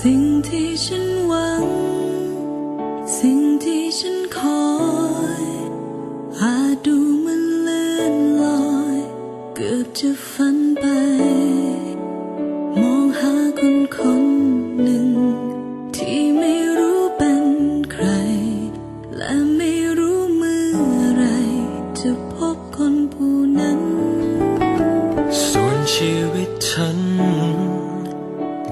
สิ่งที่ฉันหวัง สิ่งที่ฉันคอยอาจดูมันเลื่อนลอย เกือบจะฝันไป มองหาคนคนหนึ่ง ที่ไม่รู้เป็นใคร และไม่รู้เมื่อไร จะพบคนผู้นั้น ส่วนชีวิตฉัน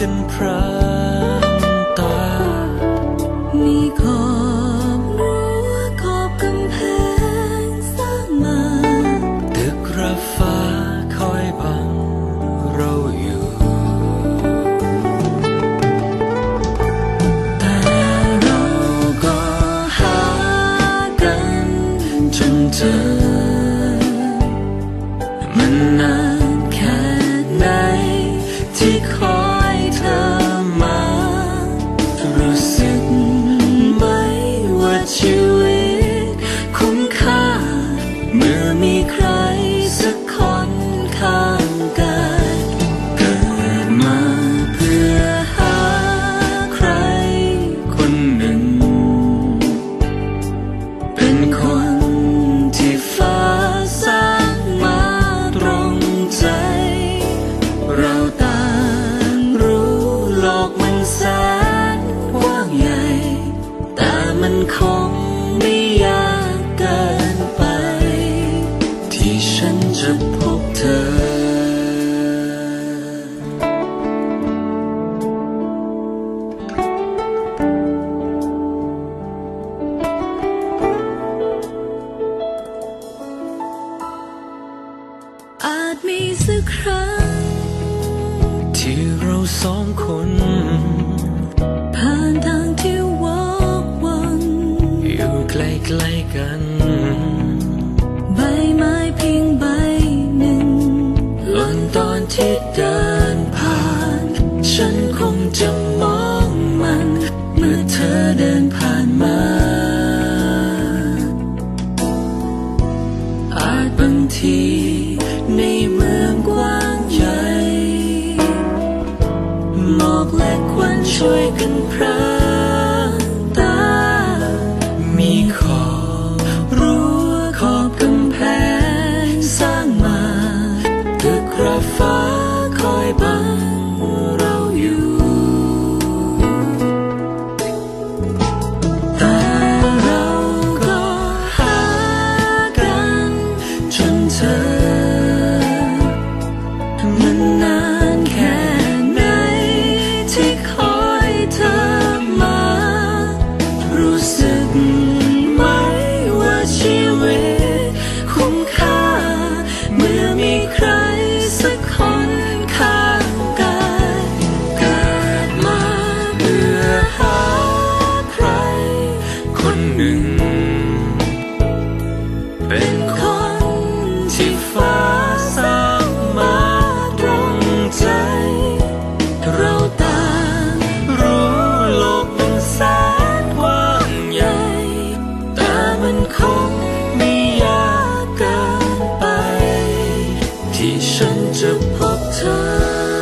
กันพรางตา มีขอบรั้วขอบกำแพงสร้างมา ตึกระฟ้าคอยบังเราอยู่ แต่เราก็หากันจนเจอมันนา มันคงไม่ยากเกินไป ที่ฉันจะพบเธออาจมีสักครั้ง ที่เราสองคน กล้ๆกัน ใบไม้เพียงใบหนึ่งหล่นตอนที่เดินผ่าน ฉันคงจะมองมัน เมื่อเธอเดินผ่านมา อาจบางทีในเมืองกว้างใหญ่หมอกและควันช่วยกันพรา เป็นคนที่ฟ้าสร้างมาตรงใจ เราต่างรู้โลกมันแสนกว้างใหญ่ แต่มันคงไม่ยากเกินไป ที่ฉันจะพบเธอ